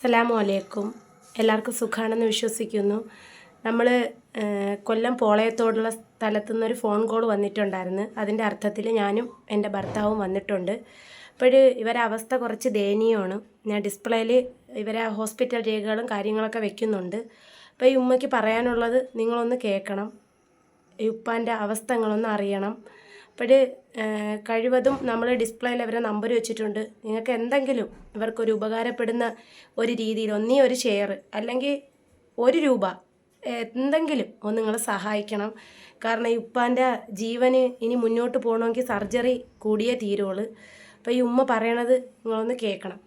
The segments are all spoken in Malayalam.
അസ്സലാമു അലൈക്കും എല്ലാവർക്കും സുഖമാണെന്ന് വിശ്വസിക്കുന്നു. നമ്മൾ കൊല്ലം പോളയത്തോടുള്ള സ്ഥലത്തു നിന്നൊരു ഫോൺ കോൾ വന്നിട്ടുണ്ടായിരുന്നു. അതിന്റെ അർത്ഥത്തിൽ ഞാനും എന്റെ ഭർത്താവും വന്നിട്ടുണ്ട്. അപ്പോൾ ഇവരെ അവസ്ഥ കുറച്ച് ദയനീയമാണ്. ഞാൻ ഡിസ്പ്ലേയിൽ ഇവരെ ഹോസ്പിറ്റൽ രേഖകളും കാര്യങ്ങളൊക്കെ വെക്കുന്നുണ്ട്. അപ്പോൾ ഈ ഉമ്മയ്ക്ക് പറയാനുള്ളത് നിങ്ങളൊന്ന് കേൾക്കണം. ഈ ഉപ്പാന്റെ അവസ്ഥകളൊന്ന് അറിയണം. അപ്പോൾ കഴിവതും നമ്മൾ ഡിസ്പ്ലേയിൽ അവരെ നമ്പർ വെച്ചിട്ടുണ്ട്. നിങ്ങൾക്ക് എന്തെങ്കിലും ഇവർക്കൊരു ഉപകാരപ്പെടുന്ന ഒരു രീതിയിൽ ഒന്നീ ഒരു ഷെയർ അല്ലെങ്കിൽ ഒരു രൂപ എന്തെങ്കിലും ഒന്ന് നിങ്ങൾ സഹായിക്കണം. കാരണം ഈ ഉപ്പാന്റെ ജീവന് ഇനി മുന്നോട്ട് പോകണമെങ്കിൽ സർജറി കൂടിയേ തീരുള്ളൂ. അപ്പോൾ ഈ ഉമ്മ പറയണത് നിങ്ങളൊന്ന് കേൾക്കണം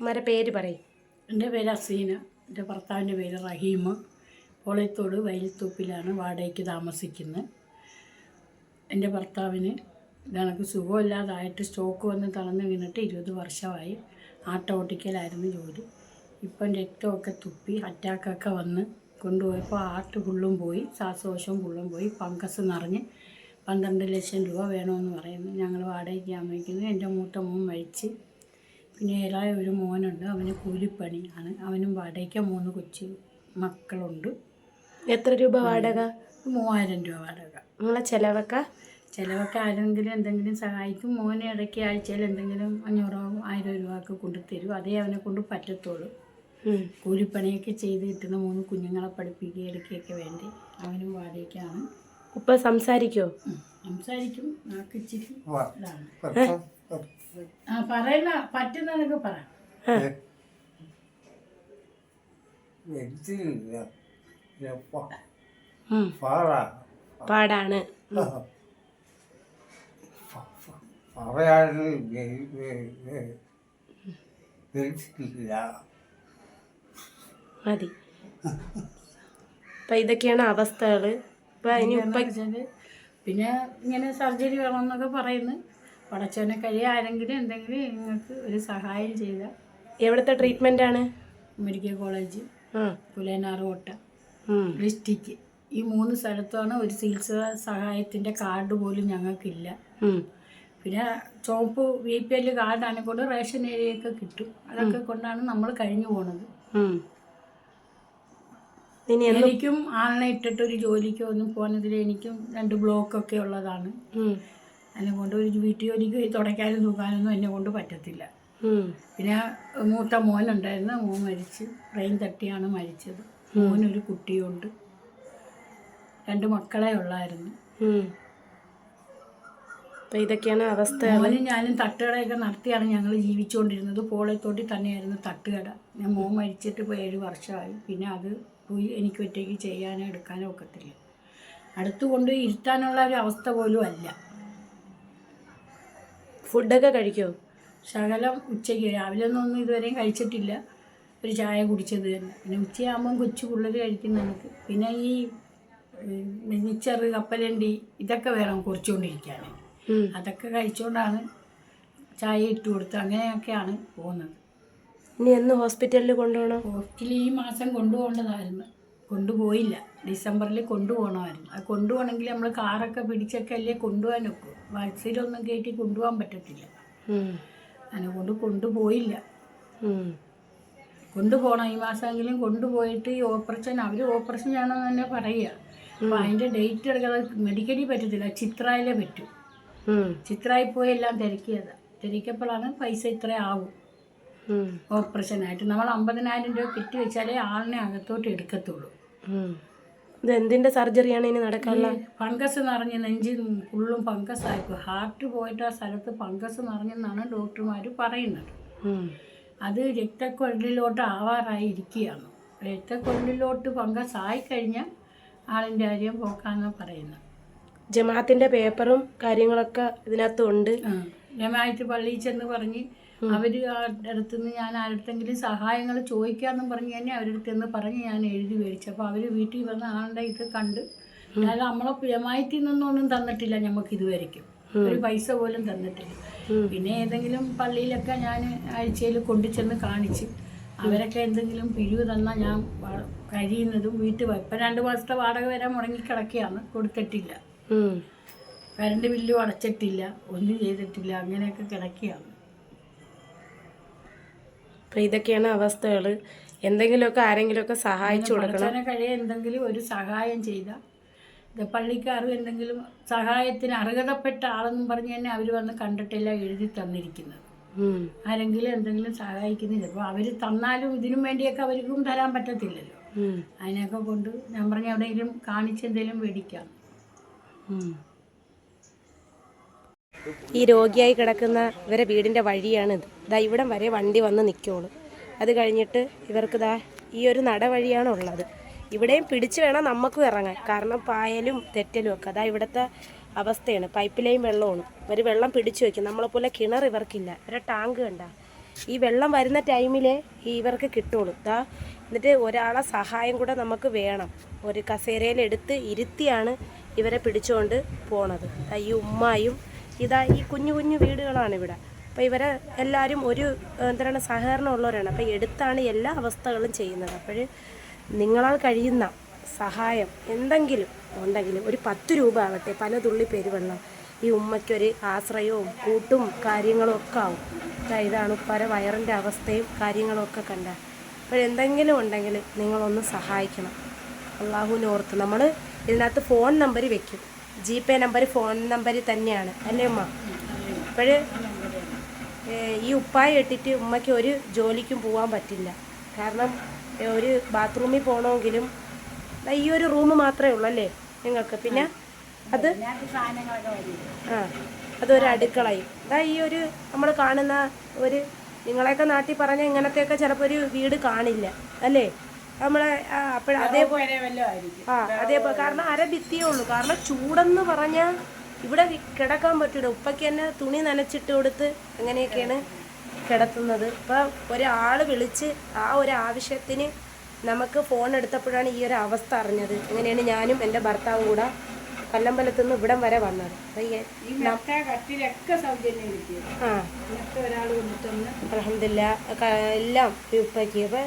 ഉമ്മരെ പേര് പറയും. എന്റെ പേര് അസീന. എന്റെ ഭർത്താവിന്റെ പേര് റഹീം പോളയത്തോട് വയൽത്തൂപ്പിലാണ് വാടകയ്ക്ക് താമസിക്കുന്നത്. എന്റെ ഭർത്താവിന് ഇതണക്ക് സുഖമില്ലാതായിട്ട് സ്റ്റോക്ക് വന്ന് തളർന്ന് വീണിട്ട് ഇരുപത് വർഷമായി. ആട്ട ജോലി. ഇപ്പം രക്തമൊക്കെ തുപ്പി അറ്റാക്കൊക്കെ വന്ന് കൊണ്ടുപോയപ്പോൾ ആർട്ട് ഫുള്ളും പോയി ശ്വാസകോശവും ഫുള്ളും പോയി പങ്കസ് നിറഞ്ഞ് പന്ത്രണ്ട് ലക്ഷം രൂപ വേണമെന്ന് പറയുന്നു. ഞങ്ങൾ വാടകയ്ക്ക് താമസിക്കുന്നത് എന്റെ മൂത്ത മോൻ മരിച്ച്. പിന്നെ ഏതായ ഒരു മോനുണ്ട്. അവന് കൂലിപ്പണിയാണ് അവനും വാടകയ്ക്ക് മൂന്ന് കൊച്ചു മക്കളുണ്ട്. എത്ര രൂപ വാടക? മൂവായിരം രൂപ വാടക നിങ്ങളെ ചിലവൊക്കെ? ചിലവൊക്കെ ആരെങ്കിലും എന്തെങ്കിലും സഹായിക്കും. മോനെ ഇടയ്ക്ക് ആഴ്ചയിൽ എന്തെങ്കിലും അഞ്ഞൂറോ ആയിരം രൂപയൊക്കെ കൊണ്ടുതരും അതേ അവനെ കൊണ്ട് പറ്റത്തുള്ളൂ. കൂലിപ്പണിയൊക്കെ ചെയ്ത് കിട്ടുന്ന മൂന്ന് കുഞ്ഞുങ്ങളെ പഠിപ്പിക്കുക എടുക്കുകയൊക്കെ വേണ്ടി അവനും വാടകയ്ക്കാണ്. ഉപ്പ സംസാരിക്കോ. സംസാരിക്കും. ഇതാണ്. പത്ത് ആ പറയുന്ന പറ്റുന്നതൊക്കെ പറ. പാറ പാടാണ്. മതി. അപ്പൊ ഇതൊക്കെയാണ് അവസ്ഥകൾ. ഇപ്പം ഇനി ഉപ്പ പിന്നെ ഇങ്ങനെ സർജറി വേണമെന്നൊക്കെ പറയുന്നു. പടച്ചവനെ കഴിയാൻ ആരെങ്കിലും എന്തെങ്കിലും നിങ്ങൾക്ക് ഒരു സഹായം ചെയ്ത എവിടുത്തെ ട്രീറ്റ്മെന്റാണ് മെഡിക്കൽ കോളേജ് പുലേനാർ കോട്ട. ഡിസ്ട്രിക്ട് ഡിസ്ട്രിക്റ്റ് ഈ മൂന്ന് സ്ഥലത്താണ് ഒരു ചികിത്സ സഹായത്തിന്റെ കാർഡ് പോലും ഞങ്ങൾക്കില്ല. പിന്നെ ചുവപ്പ് വി പി എൽ കാർഡാണ് കൊണ്ട് റേഷൻ ഏരിയയൊക്കെ കിട്ടും. അതൊക്കെ കൊണ്ടാണ് നമ്മൾ കഴിഞ്ഞു പോണത്. എനിക്കും ആളിനെ ഇട്ടിട്ട് ഒരു ജോലിക്കോ ഒന്നും പോകുന്നതിൽ എനിക്കും രണ്ട് ബ്ലോക്കൊക്കെ ഉള്ളതാണ്. എന്നെ കൊണ്ട് ഒരു വീട്ടിൽ ജോലിക്ക് തുടയ്ക്കാനും തൂക്കാനൊന്നും എന്നെ കൊണ്ട് പറ്റത്തില്ല. പിന്നെ മൂത്ത മോനുണ്ടായിരുന്നു. മോൻ മരിച്ച്. ട്രെയിൻ തട്ടിയാണ് മരിച്ചത്. മോനൊരു കുട്ടിയുണ്ട്. രണ്ട് മക്കളെ ഉള്ളായിരുന്നു. അപ്പം ഇതൊക്കെയാണ് അവസ്ഥ. മോനും ഞാനും തട്ടുകടയൊക്കെ നടത്തിയാണ് ഞങ്ങൾ ജീവിച്ചുകൊണ്ടിരുന്നത്. പോളയത്തോട്ടി തന്നെയായിരുന്നു തട്ടുകട. ഞാൻ മോൻ മരിച്ചിട്ട് ഇപ്പോൾ ഏഴ് വർഷമായി. പിന്നെ അത് പോയി എനിക്ക് ഒറ്റയ്ക്ക് ചെയ്യാനോ എടുക്കാനോ ഒക്കത്തില്ല. അടുത്ത് കൊണ്ട് ഇരുത്താനുള്ള ഒരു അവസ്ഥ പോലും അല്ല. ഫുഡൊക്കെ കഴിക്കോ? ശകലം ഉച്ചയ്ക്ക്. രാവിലെ ഒന്നും ഇതുവരെയും കഴിച്ചിട്ടില്ല. ഒരു ചായ കുടിച്ചത് തന്നെ. പിന്നെ ഉച്ചയാകുമ്പം കൊച്ചു പിള്ളേർ കഴിക്കുന്ന നമുക്ക് പിന്നെ ഈ മിച്ചർ കപ്പലണ്ടി ഇതൊക്കെ വേണം കുറിച്ചുകൊണ്ടിരിക്കാൻ അതൊക്കെ കഴിച്ചുകൊണ്ടാണ് ചായ ഇട്ട് കൊടുത്ത് അങ്ങനെയൊക്കെയാണ് പോകുന്നത്. ഇനി എന്ന് ഹോസ്പിറ്റലിൽ കൊണ്ടുപോകണം? ഹോസ്പിറ്റലിൽ ഈ മാസം കൊണ്ടുപോകേണ്ടതായിരുന്നു. കൊണ്ടുപോയില്ല. ഡിസംബറിൽ കൊണ്ടുപോകണമായിരുന്നു. അത് കൊണ്ടുപോകണമെങ്കിൽ നമ്മൾ കാറൊക്കെ പിടിച്ചൊക്കെ അല്ലേ കൊണ്ടുപോകാൻ ഒക്കും ബസ്സിലൊന്നും കയറ്റി കൊണ്ടുപോകാൻ പറ്റത്തില്ല. അതിനെ കൊണ്ട് കൊണ്ടുപോയില്ല. കൊണ്ടുപോകണം. ഈ മാസമെങ്കിലും കൊണ്ടുപോയിട്ട് ഈ ഓപ്പറേഷൻ അവർ ഓപ്പറേഷൻ ചെയ്യണമെന്ന് തന്നെ പറയുക. അപ്പോൾ അതിന്റെ ഡേറ്റ് എടുക്കാതെ മെഡിക്കലി പറ്റത്തില്ല. ചിത്രയിലെ പറ്റൂ. ചിത്രയിൽ പോയി എല്ലാം തിരക്കിയത്. തിരക്കിയപ്പോഴാണ് പൈസ ഇത്ര ആവും. ഓപ്പറേഷൻ ഓപ്പറേഷനായിട്ട് നമ്മൾ അമ്പതിനായിരം രൂപ കിട്ടി വെച്ചാലേ ആളിനെ അകത്തോട്ട് എടുക്കത്തുള്ളൂ. ഇത് എന്തിന്റെ സർജറിയാണ് ഇനി നടക്കാനുള്ള? ഫംഗസ് നിറഞ്ഞ് നെഞ്ച് ഫുള്ളും ഫംഗസ് ആയിപ്പോ ഹാർട്ട് പോയിട്ട് ആ സ്ഥലത്ത് ഫംഗസ് നിറഞ്ഞെന്നാണ് ഡോക്ടർമാർ പറയുന്നത്. അത് രക്തക്കൊഴലിലോട്ട് ആവാറായി ഇരിക്കുകയാണ് രക്തക്കൊഴലിലോട്ട് ഫംഗസ് ആയിക്കഴിഞ്ഞാൽ ആളിന്റെ കാര്യം പോക്കാന്ന് പറയുന്നത് ജമാഅത്തിന്റെ പേപ്പറും കാര്യങ്ങളൊക്കെ ഇതിനകത്തുണ്ട് ജമാഅത്ത് പള്ളിയിൽ ചെന്ന് പറഞ്ഞ് അവർ അടുത്തുനിന്ന് ഞാൻ ആരുടെങ്കിലും സഹായങ്ങൾ ചോദിക്കാമെന്നും പറഞ്ഞ് തന്നെ അവരുടെ നിന്ന് പറഞ്ഞ് ഞാൻ എഴുതി മേടിച്ചു. അപ്പോൾ അവർ വീട്ടിൽ വന്ന ആളുടെ ഇത് കണ്ട് അല്ലാതെ നമ്മളെ ജമായത്തിൽ നിന്നൊന്നും തന്നിട്ടില്ല നമുക്ക് ഇതുവരെയ്ക്കും ഒരു പൈസ പോലും തന്നിട്ടില്ല. പിന്നെ ഏതെങ്കിലും പള്ളിയിലൊക്കെ ഞാൻ ആഴ്ചയിൽ കൊണ്ടുചെന്ന് കാണിച്ച് അവരൊക്കെ എന്തെങ്കിലും പിരിവ് തന്നാൽ ഞാൻ കഴിയുന്നതും വീട്ടിൽ ഇപ്പം രണ്ട് മാസത്തെ വാടക വരെ മുടങ്ങിക്കിടക്കുകയാണ് കൊടുത്തിട്ടില്ല. കരണ്ട് കറണ്ട് ബില്ലും അടച്ചിട്ടില്ല ഒന്നും ചെയ്തിട്ടില്ല അങ്ങനെയൊക്കെ കിടക്കുകയാണ്. അപ്പം ഇതൊക്കെയാണ് അവസ്ഥകൾ എന്തെങ്കിലുമൊക്കെ ആരെങ്കിലുമൊക്കെ സഹായിച്ചു കൊടുക്കണം. കഴിയ എന്തെങ്കിലും ഒരു സഹായം ചെയ്ത. പള്ളിക്കാർ എന്തെങ്കിലും സഹായത്തിന് അർഹതപ്പെട്ട ആളെന്നും പറഞ്ഞ് തന്നെ അവർ വന്ന് കണ്ടിട്ടില്ല എഴുതി തന്നിരിക്കുന്നത്. ആരെങ്കിലും എന്തെങ്കിലും സഹായിക്കുന്നില്ല അപ്പോൾ അവർ തന്നാലും ഇതിനും വേണ്ടിയൊക്കെ അവർക്കും തരാൻ പറ്റത്തില്ലല്ലോ. അതിനൊക്കെ കൊണ്ട് ഞാൻ പറഞ്ഞ എവിടെയെങ്കിലും കാണിച്ചെന്തെങ്കിലും മേടിക്കാം. ഈ രോഗിയായി കിടക്കുന്ന ഇവരെ വീടിന്റെ വഴിയാണിത്. ഇതാ ഇവിടം വരെ വണ്ടി വന്ന് നിൽക്കുള്ളൂ അത് കഴിഞ്ഞിട്ട് ഇവർക്ക് ദാ ഈ ഒരു നടവഴിയാണ് ഉള്ളത് ഇവിടെയും പിടിച്ചു വേണം നമുക്കും ഇറങ്ങാൻ. കാരണം പായലും തെറ്റലും ഒക്കെ. അതാ ഇവിടുത്തെ അവസ്ഥയാണ്. പൈപ്പ് ലൈൻ വെള്ളമാണ്. ഇവർ വെള്ളം പിടിച്ചു വെക്കും. നമ്മളെപ്പോലെ കിണർ ഇവർക്കില്ല. ഇവരെ ടാങ്ക് കണ്ട. ഈ വെള്ളം വരുന്ന ടൈമിലേ ഈ ഇവർക്ക് കിട്ടുള്ളൂ. ഇതാ എന്നിട്ട് ഒരാളെ സഹായം കൂടെ നമുക്ക് വേണം. ഒരു കസേരയിലെടുത്ത് ഇരുത്തിയാണ് ഇവരെ പിടിച്ചുകൊണ്ട് പോണത്. ഈ ഉമ്മായും ഇതാ ഈ കുഞ്ഞു കുഞ്ഞു വീടുകളാണ് ഇവിടെ. അപ്പോൾ ഇവരെ എല്ലാവരും ഒരു എന്താണ് സഹകരണം ഉള്ളവരാണ് അപ്പോൾ എടുത്താണ് എല്ലാ അവസ്ഥകളും ചെയ്യുന്നത്. അപ്പോൾ നിങ്ങളാൽ കഴിയുന്ന സഹായം എന്തെങ്കിലും ഉണ്ടെങ്കിൽ ഒരു പത്ത് രൂപ ആവട്ടെ പല തുള്ളി പെരുവെള്ളം ഈ ഉമ്മയ്ക്കൊരു ആശ്രയവും കൂട്ടും കാര്യങ്ങളും ഒക്കെ ആവും. ഇതാണ് ഉപ്പാര വയറിന്റെ അവസ്ഥയും കാര്യങ്ങളൊക്കെ കണ്ട. അപ്പോൾ എന്തെങ്കിലും ഉണ്ടെങ്കിൽ നിങ്ങളൊന്ന് സഹായിക്കണം. അള്ളാഹുവിനെ ഓർത്ത് നമ്മൾ ഇതിനകത്ത് ഫോൺ നമ്പർ വെക്കും. G pay number phone number തന്നെയാണ്. അല്ലേ ഉമ്മ? അപ്പോൾ ഈ ഉപ്പായ ഇട്ടിട്ട് ഉമ്മയ്ക്ക് ഒരു ജോലിക്കും പോകാൻ പറ്റില്ല. കാരണം ഒരു ബാത്റൂമിൽ പോകണമെങ്കിലും ഈ ഒരു റൂം മാത്രമേ ഉള്ളൂ അല്ലേ നിങ്ങൾക്ക്? പിന്നെ അത് ആ അതൊരു അടുക്കളയും. അതാ ഈ ഒരു നമ്മൾ കാണുന്ന ഒരു നിങ്ങളെയൊക്കെ നാട്ടിൽ പറഞ്ഞ ഇങ്ങനത്തെയൊക്കെ ചിലപ്പോൾ ഒരു വീട് കാണില്ല അല്ലേ? നമ്മളെ അപ്പോൾ അതേപോലെ ആ അതേപോലെ കാരണം അര ഭിത്തിയേ ഉള്ളൂ. കാരണം ചൂടെന്ന് പറഞ്ഞാൽ ഇവിടെ കിടക്കാൻ പറ്റൂല. ഉപ്പയ്ക്ക് തന്നെ തുണി നനച്ചിട്ട് കൊടുത്ത് അങ്ങനെയൊക്കെയാണ് കിടത്തുന്നത്. ഇപ്പം ഒരാൾ വിളിച്ച് ആ ഒരു ആവശ്യത്തിന് നമുക്ക് ഫോൺ എടുത്തപ്പോഴാണ് ഈ ഒരു അവസ്ഥ അറിഞ്ഞത്. അങ്ങനെയാണ് ഞാനും എന്റെ ഭർത്താവും കൂടെ കല്ലമ്പലത്തു നിന്ന് ഇവിടം വരെ വന്നത്. അലഹമില്ല എല്ലാം ഉപ്പയ്ക്ക്. അപ്പം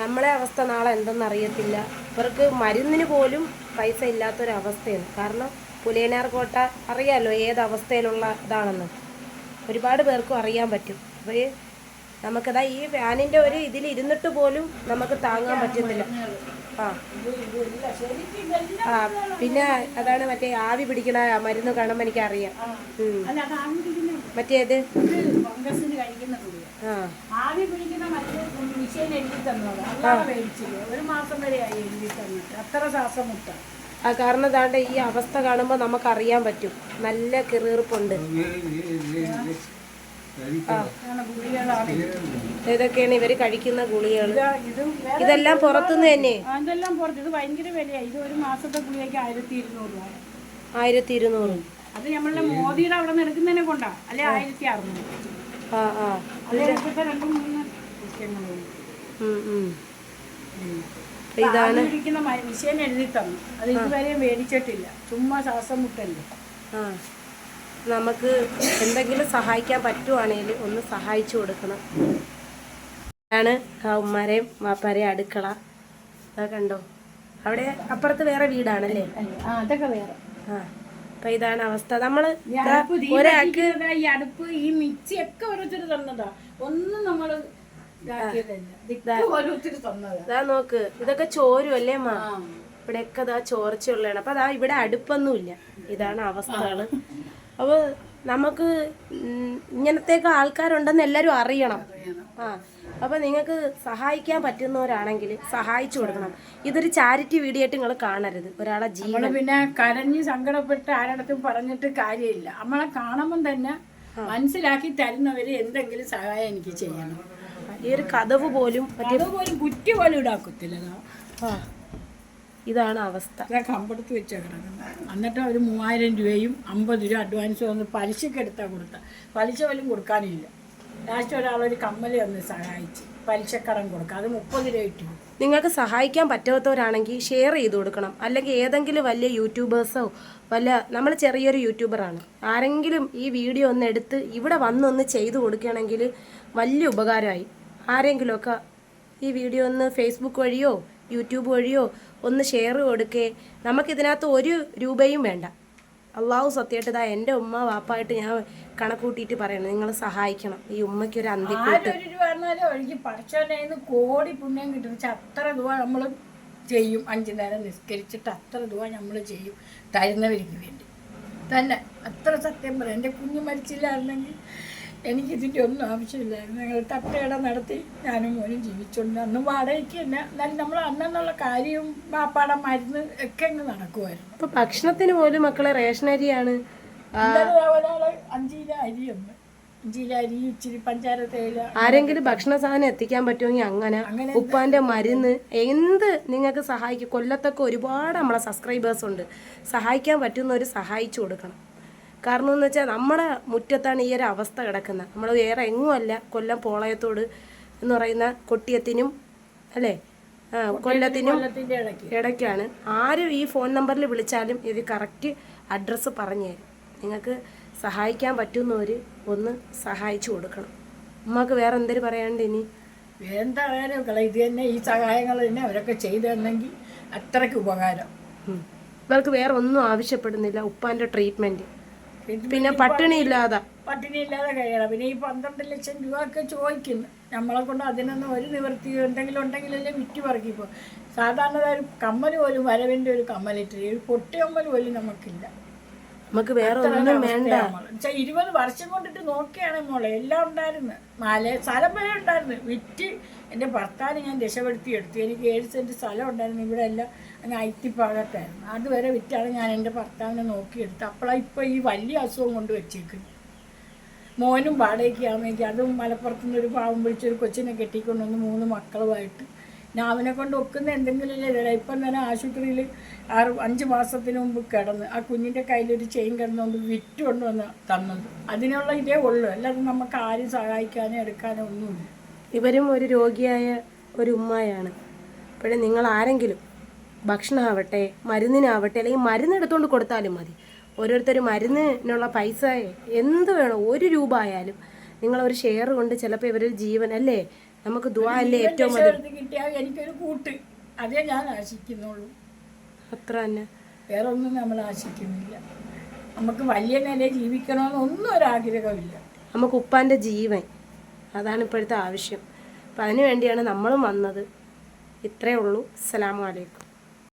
നമ്മളെ അവസ്ഥ നാളെ എന്തെന്ന് അറിയത്തില്ല. ഇവർക്ക് മരുന്നിന് പോലും പൈസ ഇല്ലാത്തൊരവസ്ഥയാണ് കാരണം പുലിയനാർ കോട്ട അറിയാലോ ഏത് അവസ്ഥയിലുള്ള ഇതാണെന്ന്. ഒരുപാട് പേർക്കും അറിയാൻ പറ്റും. അപ്പോൾ നമുക്കതാ ഈ ഫാനിന്റെ ഒരു ഇതിൽ ഇരുന്നിട്ട് പോലും നമുക്ക് താങ്ങാൻ പറ്റുന്നില്ല ആ. ആ പിന്നെ അതാണ് മറ്റേ ആവി പിടിക്കണ മരുന്ന് കാണുമ്പോൾ എനിക്കറിയാം. മറ്റേത് ആ. ആവി പിടിക്കുന്ന മറ്റേ മിഷീൻ എഴുതി തന്നത് ഒരു മാസം വരെ എഴുതി തന്നിട്ട്. അത്ര ശ്വാസം ആ കാരണം ഇതാണ്ട് ഈ അവസ്ഥ കാണുമ്പോൾ നമുക്കറിയാൻ പറ്റും. നല്ല കിറീർപ്പുണ്ട്. ഇതൊക്കെയാണ് ഇവർ കഴിക്കുന്ന ഗുളികൾ ഇതെല്ലാം പുറത്തുനിന്ന് തന്നെ? ഇതെല്ലാം പുറത്ത്. ഇത് ഭയങ്കര വിലയാണ് ഇത് ഒരു മാസത്തെ ഗുളികയ്ക്ക് ആയിരത്തി ഇരുന്നൂറ് രൂപ. ആയിരത്തി ഇരുന്നൂറ്. അത് നമ്മളുടെ മോദിയുടെ അവിടെ നിന്ന് എടുക്കുന്നതിനെ കൊണ്ടാ. അല്ലെ ആയിരത്തി അറുന്നൂറ്. ആ ആ. രണ്ട് മൂന്ന് ഇതാണ്. ഇരിക്കുന്ന മിഷീൻ എഴുതി തന്നു അത് ഇതുവരെ മേടിച്ചിട്ടില്ല. ചുമ്മാ ശ്വാസം മുട്ടല്ലേ. ആ. നമുക്ക് എന്തെങ്കിലും സഹായിക്കാൻ പറ്റുവാണെങ്കിൽ ഒന്ന് സഹായിച്ചു കൊടുക്കണം. ആണ് ഉമ്മാരെയും വാപ്പാരെയും അടുക്കള. അതൊക്കെ കണ്ടോ? അവിടെ അപ്പുറത്ത് വേറെ വീടാണല്ലേ? അതൊക്കെ വേറെ. ആ അപ്പൊ ഇതാണ് അവസ്ഥ. നമ്മൾ കത്തിക്കുന്നതാ, ഈ അടുപ്പ് ഈ മിച്ചി ഒക്കെ ഓരോരുത്തർ തന്നതാ. ഒന്നും നമ്മൾ ഇതാ. നോക്ക്. ഇതൊക്കെ ചോരും അല്ലേ മാ. ഇവിടെയൊക്കെ ഇതാ ചോർച്ചയുള്ളതാണ്. അപ്പൊ അതാ ഇവിടെ അടുപ്പൊന്നുമില്ല. ഇതാണ് അവസ്ഥകൾ. അപ്പൊ നമുക്ക് ഇങ്ങനത്തെയൊക്കെ ആൾക്കാരുണ്ടെന്ന് എല്ലാവരും അറിയണം. ആ അപ്പോൾ നിങ്ങൾക്ക് സഹായിക്കാൻ പറ്റുന്നവരാണെങ്കിൽ സഹായിച്ചു കൊടുക്കണം. ഇതൊരു ചാരിറ്റി വീഡിയോ ആയിട്ട് നിങ്ങൾ കാണരുത്. ഒരാളെ ജീവൻ പിന്നെ കരഞ്ഞ് സങ്കടപ്പെട്ട് ആരടത്തും പറഞ്ഞിട്ട് കാര്യമില്ല. നമ്മളെ കാണുമ്പം തന്നെ മനസ്സിലാക്കി തരുന്നവര് എന്തെങ്കിലും സഹായം എനിക്ക് ചെയ്യണം. ഈ ഒരു കഥവ് പോലും അതുപോലും കുറ്റി പോലും ഇടാക്കത്തില്ല ആ. ഇതാണ് അവസ്ഥ. കമ്പെടുത്ത് വെച്ച കിടക്കുന്നത് എന്നിട്ട് അവർ മൂവായിരം രൂപയും അമ്പത് രൂപ അഡ്വാൻസ് വന്ന് പലിശയ്ക്ക് എടുത്താൽ കൊടുത്ത. പലിശ പോലും കൊടുക്കാനില്ല. ലാസ്റ്റ് ഒരാളൊരു കമ്മൽ വന്ന് സഹായിച്ച് പലിശക്കടം കൊടുക്കുക അത് മുപ്പത് രൂപ ഇട്ടു. നിങ്ങൾക്ക് സഹായിക്കാൻ പറ്റാത്തവരാണെങ്കിൽ ഷെയർ ചെയ്ത് കൊടുക്കണം. അല്ലെങ്കിൽ ഏതെങ്കിലും വലിയ യൂട്യൂബേഴ്സോ വല്ല നമ്മൾ ചെറിയൊരു യൂട്യൂബറാണ് ആരെങ്കിലും ഈ വീഡിയോ ഒന്ന് എടുത്ത് ഇവിടെ വന്നൊന്ന് ചെയ്തു കൊടുക്കുകയാണെങ്കിൽ വലിയ ഉപകാരമായി. ആരെങ്കിലുമൊക്കെ ഈ വീഡിയോ ഒന്ന് ഫേസ്ബുക്ക് വഴിയോ യൂട്യൂബ് വഴിയോ ഒന്ന് ഷെയർ കൊടുക്കേ. നമുക്കിതിനകത്ത് ഒരു രൂപയും വേണ്ട. അള്ളാഹു സത്യമായിട്ട് ഇതാ എന്റെ ഉമ്മ വാപ്പായിട്ട് ഞാൻ കണക്കൂട്ടിയിട്ട് പറയണം. നിങ്ങൾ സഹായിക്കണം. ഈ ഉമ്മയ്ക്ക് ഒരു അന്തി ഒഴുകി കോടി പുണ്യം കിട്ടും. പക്ഷെ അത്ര രൂപ നമ്മൾ ചെയ്യും. അഞ്ചു നേരം നിസ്കരിച്ചിട്ട് അത്ര രൂപ നമ്മൾ ചെയ്യും. തരുന്നവർക്ക് വേണ്ടി. തന്നെ. അത്ര സത്യം പറയാം. എന്റെ കുഞ്ഞ് മരിച്ചില്ലായിരുന്നെങ്കിൽ എനിക്കിതിന്റെ ഒന്നും ആവശ്യമില്ലായിരുന്നു ഞങ്ങൾ തട്ടയിട നടത്തി ഞാനും മോനും ജീവിച്ചുകൊണ്ട് അന്ന് വാടകയ്ക്ക് തന്നെ എന്നാലും നമ്മൾ അന്നെന്നുള്ള കാര്യവും പാപ്പാടെ മരുന്ന് ഒക്കെ അങ്ങ് നടക്കുമായിരുന്നു ഇപ്പൊ ഭക്ഷണത്തിന് പോലും മക്കളെ റേഷൻ അരിയാണ്? ആ, അഞ്ചില അരിയുണ്ട് അഞ്ച് അരി ഇച്ചിരി പഞ്ചാര തേയില. ആരെങ്കിലും ഭക്ഷണ സാധനം എത്തിക്കാൻ പറ്റുമെങ്കിൽ അങ്ങനെ അങ്ങനെ ഉപ്പാന്റെ മരുന്ന് എന്ത് നിങ്ങൾക്ക് സഹായിക്കും? കൊല്ലത്തൊക്കെ ഒരുപാട് നമ്മളെ സബ്സ്ക്രൈബേഴ്സ് ഉണ്ട്. സഹായിക്കാൻ പറ്റുന്നവർ സഹായിച്ചു കൊടുക്കണം. കാരണം എന്ന് വെച്ചാൽ നമ്മുടെ മുറ്റത്താണ് ഈ ഒരു അവസ്ഥ കിടക്കുന്നത് നമ്മൾ വേറെ എങ്ങുമല്ല കൊല്ലം പോളയത്തോട് എന്ന് പറയുന്ന കൊട്ടിയത്തിനും അല്ലേ? കൊല്ലത്തിനും ഇടയ്ക്കാണ്. ആരും ഈ ഫോൺ നമ്പറിൽ വിളിച്ചാലും ഇത് കറക്റ്റ് അഡ്രസ്സ് പറഞ്ഞു തരും. നിങ്ങൾക്ക് സഹായിക്കാൻ പറ്റുന്നവർ ഒന്ന് സഹായിച്ചു കൊടുക്കണം. ഉമ്മക്ക് വേറെ എന്തൊരു പറയാണ്ട് ഇനി? എന്താ കാര്യമൊക്കെ ഇത് തന്നെ ഈ സഹായങ്ങൾ തന്നെ അവരൊക്കെ ചെയ്തു തന്നെങ്കിൽ അത്രയ്ക്ക് ഉപകാരം. ഇവർക്ക് വേറെ ഒന്നും ആവശ്യപ്പെടുന്നില്ല. ഉപ്പാന്റെ ട്രീറ്റ്മെന്റ് ഇത് പിന്നെ പട്ടിണി ഇല്ലാതെ. പട്ടിണി ഇല്ലാതെ കഴിയണം. പിന്നെ ഈ പന്ത്രണ്ട് ലക്ഷം രൂപ ഒക്കെ ചോദിക്കുന്നു. നമ്മളെ കൊണ്ട് അതിനൊന്നും ഒരു നിവൃത്തി ഉണ്ടെങ്കിലും ഉണ്ടെങ്കിലല്ലേ വിറ്റ് പറക്കിപ്പോ സാധാരണ ഒരു കമ്മൽ പോലും വരവിന്റെ ഒരു കമ്മലിട്ട് ഒരു പൊട്ടി കമ്മൽ പോലും നമുക്കില്ല. നമുക്ക് വേറെ ഒന്നും വേണ്ട. ഇരുപത് വർഷം കൊണ്ടിട്ട് നോക്കിയാണ് മോളെ. എല്ലാം ഉണ്ടായിരുന്നു. മല സ്ഥലം വരെ ഉണ്ടായിരുന്നു. വിറ്റ് എന്റെ ഭർത്താവിനെ ഞാൻ രക്ഷപ്പെടുത്തി എടുത്തു. എനിക്ക് ഏഴ് സെന്റ് സ്ഥലം ഉണ്ടായിരുന്നു. ഇവിടെ എല്ലാം ഞാൻ അയത്തിപ്പാകത്തായിരുന്നു. അതുവരെ വിറ്റാണ് ഞാൻ എന്റെ ഭർത്താവിനെ നോക്കിയെടുത്തത് അപ്പോഴാണ് ഇപ്പോൾ ഈ വലിയ അസുഖം കൊണ്ട് വെച്ചേക്കുന്നത് മോനും വാടകയ്ക്ക് ആമയ്ക്ക് അതും മലപ്പുറത്തുനിന്ന് ഒരു പാവം പിടിച്ചൊരു കൊച്ചിനെ കെട്ടിക്കൊണ്ടുവന്ന് മൂന്ന് മക്കളുമായിട്ട് അവനെ കൊണ്ട് ഒക്കുന്ന എന്തെങ്കിലും ഇല്ല. ഇപ്പം തന്നെ ആശുപത്രിയിൽ ആറ് അഞ്ച് മാസത്തിന് മുമ്പ് കിടന്ന് ആ കുഞ്ഞിന്റെ കയ്യിലൊരു ചെയിൻ കിടന്നുകൊണ്ട് വിറ്റ് കൊണ്ടുവന്ന് തന്നത്. അതിനുള്ള ഇതേ ഉള്ളൂ. അല്ലാതെ നമുക്ക് ആരും സഹായിക്കാനോ എടുക്കാനോ ഒന്നുമില്ല. ഇവരും ഒരു രോഗിയായ ഒരു ഉമ്മയാണ്. അപ്പോഴേ നിങ്ങൾ ആരെങ്കിലും ഭക്ഷണമാവട്ടെ മരുന്നിനാവട്ടെ അല്ലെങ്കിൽ മരുന്ന് എടുത്തുകൊണ്ട് കൊടുത്താലും മതി. ഓരോരുത്തർ മരുന്നിനുള്ള പൈസ എന്ത് വേണം ഒരു രൂപ ആയാലും നിങ്ങളൊരു ഷെയർ കൊണ്ട് ചിലപ്പോൾ ഇവരൊരു ജീവൻ അല്ലേ? നമുക്ക് ദുആ അല്ലേ ഏറ്റവും കിട്ടിയാൽ എനിക്കൊരു കൂട്ട്. അതേ ഞാൻ ആശിക്കുന്നുള്ളൂ. അത്ര തന്നെ. വേറെ ഒന്നും നമ്മൾ ആശിക്കുന്നില്ല. നമുക്ക് വലിയ നില ജീവിക്കണമെന്ന് ഒന്നും ഒരാഗ്രഹമില്ല നമുക്ക് ഉപ്പാന്റെ ജീവൻ. അതാണ് ഇപ്പോഴത്തെ ആവശ്യം. അപ്പം അതിനു വേണ്ടിയാണ് നമ്മളും വന്നത്. ഇത്രേ ഉള്ളൂ. അസ്സലാമു അലൈക്കും.